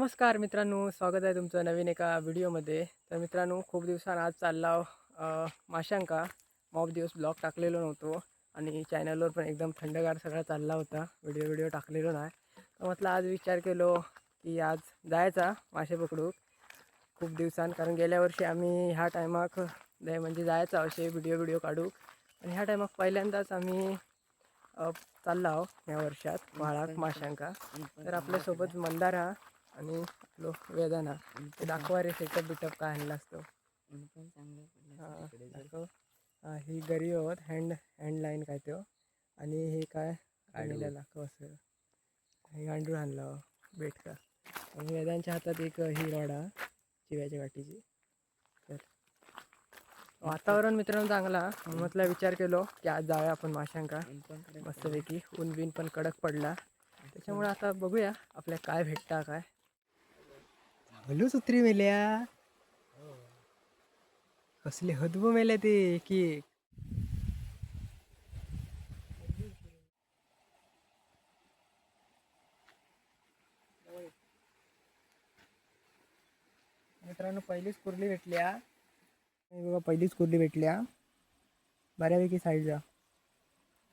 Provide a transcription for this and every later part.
नमस्कार मित्रांनो स्वागत आहे तुमचं नवीन एका व्हिडिओमध्ये. तर मित्रांनो खूप दिवसांनी आज चालला माशांका. मॉब दिवस ब्लॉग टाकलेलो नव्हतो आणि चॅनलवर पण एकदम थंडगार सगळा चालला होता. व्हिडिओ व्हिडिओ टाकलेलो नाही. तर म्हटलं आज विचार केलो की आज जायचा मासे पकडूक. खूप दिवसांनी कारण गेल्या वर्षी आम्ही ह्या टायमाक म्हणजे जायचा असे व्हिडिओ व्हिडिओ काढूक. आणि ह्या टायमाक पहिल्यांदाच आम्ही चाललो आहो या वर्षात माळाक माशांका. तर आपल्यासोबत मंदारा आणि आपलो वेदाना. ते दाखवा रे सेटअप बिटअप काय आणला असतो. हा, दाखव. गरी होत हँड हँड लाईन काय तो. आणि हे काय? आणलेलं दाखव असं. हे गांडूळ आणलं बेट का आणि वेदांच्या हातात एक ही रॉड हा चिव्याच्या गाठीची तर वातावरण मित्रांनो चांगला म्हटलं विचार केलो की आज जाऊया आपण माशांका. मस्तपैकी ऊन बिन पण कडक पडला. त्याच्यामुळे आता बघूया आपल्या काय भेटता काय? हॅलो सुत्री मेल्या। कसले हदब मेले ते की मित्रांनो पहिलीच कुर्ली भेटल्या। बघा पहिलीच कुर्ली भेटल्या। बऱ्यापैकी साईडला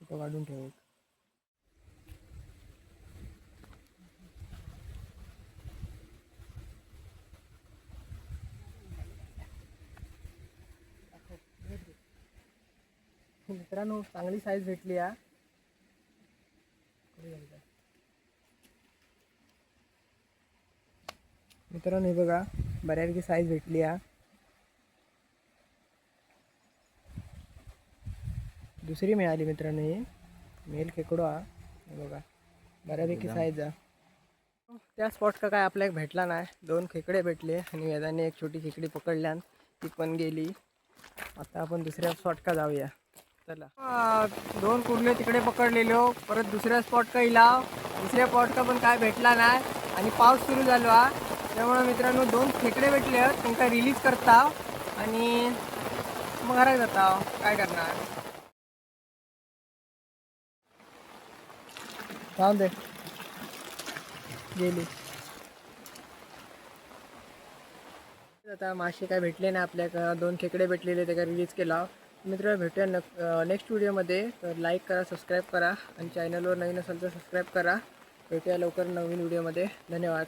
तो काढून ठेव। मित्रांनो चांगली साईज भेटली हा. मित्रांनो हे बघा बऱ्यापैकी साईज भेटली हा. दुसरी मिळाली मित्रांनो ही. मेल खेकडो हा. हे बघा बऱ्यापैकी साईज हा. त्या स्पॉट का काय आपल्याला भेटला नाही. दोन खेकडे भेटले आणि वेदाने एक छोटी खेकडी पकडल्यान ती पण गेली. आता आपण दुसऱ्या स्पॉट का जाऊया. चला. दोन कुर्ले तिकडे पकडलेलो हो. परत दुसऱ्या स्पॉट का इला दुसऱ्या स्पॉट का पण काय भेटला नाही. आणि पाऊस सुरू झालो. हा त्यामुळे मित्रांनो दोन खेकडे भेटले तुमका रिलीज करता. आणि मग जाता काय करणार? थांब दे. गेली. आता मासे काय भेटले नाही आपल्याकडं. दोन खेकडे भेटलेले त्याला रिलीज केला. मित्र भेटूया नक नेक्स्ट व्हिडिओमध्ये तर लाईक करा सबस्क्राईब करा. आणि चॅनलवर नवीन असेल तर सबस्क्राईब करा. भेटूया लवकर नवीन व्हिडिओमध्ये धन्यवाद.